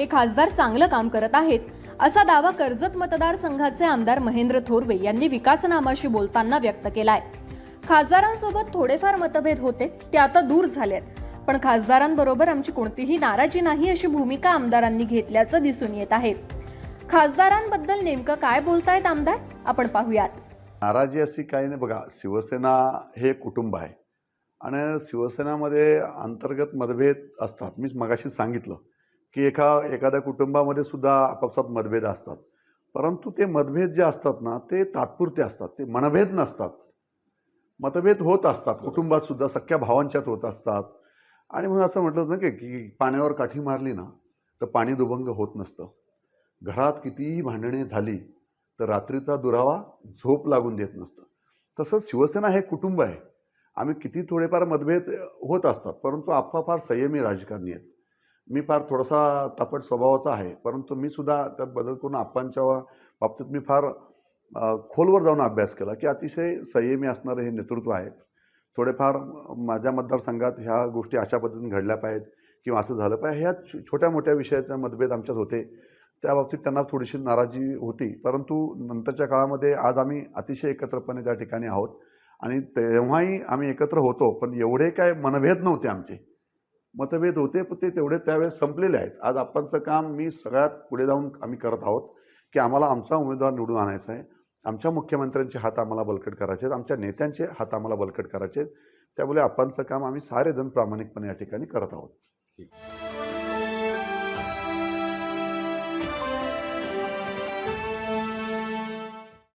हे खासदार चांगलं काम करत आहेत असा दावा कर्जत मतदारसंघाचे आमदार महेंद्र थोरवे यांनी विकासनामाशी बोलताना व्यक्त केलाय. खासदारांसोबत थोडेफार मतभेद होते ते आता दूर झालेत. पण खासदारांबरोबर आमची कोणतीही नाराजी नाही अशी भूमिका आमदारांनी घेतल्याचं दिसून येत आहे. खासदारांबद्दल नेमकं काय बोलतायत आमदार? आपण पाहूयात. नाराजी अशी काही नाही. बघा शिवसेना हे कुटुंब आहे. आणि शिवसेनामध्ये अंतर्गत मतभेद असतात. मीच मगाशी सांगितलं. की एका एखाद्या कुटुंबामध्ये सुद्धा आपापसात मतभेद असतात. परंतु ते मतभेद जे असतात ना ते तात्पुरते असतात. ते मनभेद नसतात. मतभेद होत असतात. कुटुंबात सुद्धा सख्या भावांच्यात होत असतात. आणि म्हणून असं म्हटलं होतं ना की- की पाण्यावर काठी मारली ना तर पाणी दुभंग होत नसतं. घरात कितीही भांडणे झाली तर रात्रीचा दुरावा झोप लागून देत नसतं. तसंच शिवसेना हे कुटुंब आहे. आम्ही किती थोडेफार मतभेद होत असतात परंतु आप्पा फार संयमी राजकारणी आहेत. मी फार थोडासा तापट स्वभावाचा आहे परंतु मी सुद्धा त्यात बदल करून आप्पांच्या बाबतीत मी फार खोलवर जाऊन अभ्यास केला की अतिशय संयमी असणारं हे नेतृत्व आहे. थोडेफार माझ्या मतदारसंघात ह्या गोष्टी अशा पद्धतीने घडल्या पाहिजेत किंवा असं झालं पाहिजे. ह्या छोट्या मोठ्या विषयाचे मतभेद आमच्यात होते. त्या बाबतीत त्यांना थोडीशी नाराजी होती परंतु नंतरच्या काळामध्ये आज आम्ही अतिशय एकत्रपणे त्या ठिकाणी आहोत. आणि तेव्हाही आम्ही एकत्र होतो पण एवढे काय मनभेद नव्हते आमचे. मतभेद होते पण ते तेवढे त्यावेळेस संपलेले आहेत. आज आपणचं काम मी सगळ्यात पुढे जाऊन आम्ही करत आहोत की आम्हाला आमचा उमेदवार निवडून आणायचा आहे. आमच्या मुख्यमंत्र्यांचे हात आम्हाला बलकट करायचे आहेत आमच्या नेत्यांचे हात आम्हाला बलकट करायचे आहेत. त्यामुळे आपणचं काम आम्ही सारेजण प्रामाणिकपणे या ठिकाणी करत आहोत.